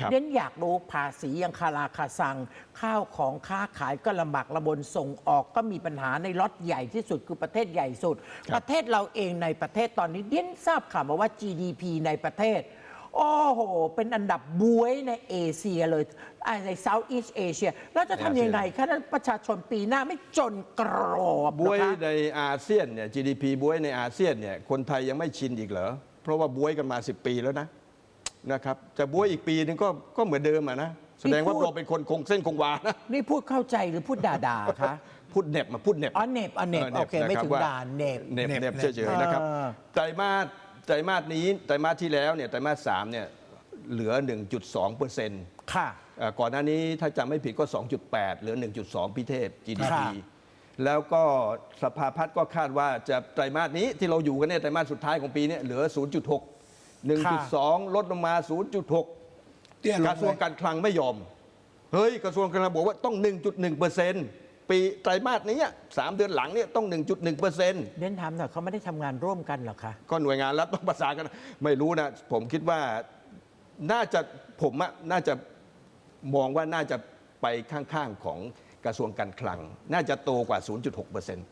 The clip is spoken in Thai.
ครับเน้นอยากรู้ภาษียังคาราคาซัง ข้าวของค้าขายก็ลำบากระบนส่งออกก็มีปัญหาในล็อตใหญ่ที่สุดคือประเทศใหญ่สุด ประเทศเราเองในประเทศตอนนี้เดียนทราบข่าวมาว่า GDP ในประเทศโอ้โห เป็นอันดับบวยในเอเชียเลยอ่าใน Southeast Asia แล้วจะทำยังไงคะถ้าประชาชนปีหน้าไม่จนกรอบเหบรอวยคะในอาเซียนเนี่ย GDP บวยในอาเซียนเนี่ย คนไทยยังไม่ชินอีกเหรอ เพราะว่าบวยกันมา 10 ปีแล้วนะ นะครับจะบวยอีกปีนึงก็ก็เหมือนเดิมอะนะแสดงว่านี่พูดเราเป็นคนคงเส้นคงวานะนี่พูดเข้าใจหรือพูดด่าๆคะพูดเหน็บมาพูดเหน็บอ๋อเหน็บอ๋อเหน็บเออเหน็บโอเคไม่นะครับถึงว่าด่าเหน็บเหน็บเหน็บเหน็บเหน็บเฉยๆนะครับเออไตรมาสไตรมาสนี้ไตรมาสที่แล้วเนี่ยไตรมาสสามเนี่ยเหลือ 1.2เปอร์เซ็นต์ค่ะก่อนหน้านี้ถ้าจำไม่ผิดก็ 2.8 เหลือ 1.2 พิเทพ GDP ค่ะแล้วก็สภาพัฒน์ก็คาดว่าจะไตรมาสนี้ที่เราอยู่กันเนี่ยไตรมาสสุดท้ายของปีเนี้เหลือ 0.6 1.2 ลดลงมา 0.6 เตี้ยลงกระทรวงเลยการคลังไม่ยอม เฮ้ย กระทรวงการคลังบอกว่าต้อง 1.1เปอร์เซ็นต์ปีไตรมาสนี้อะสามเดือนหลังเนี่ยต้อง 1.1เปอร์เซ็นต์เด่นถามหน่อยเขาไม่ได้ทำงานร่วมกันเหรอคะ ก็หน่วยงานรัฐต้องประสานกัน ไม่รู้นะ ผมคิดว่าน่าจะผมอะน่าจะมองว่าน่าจะไปข้าง ๆ ของกระทรวงการคลัง น่าจะโตกว่า 0.6เปอร์เซ็นต์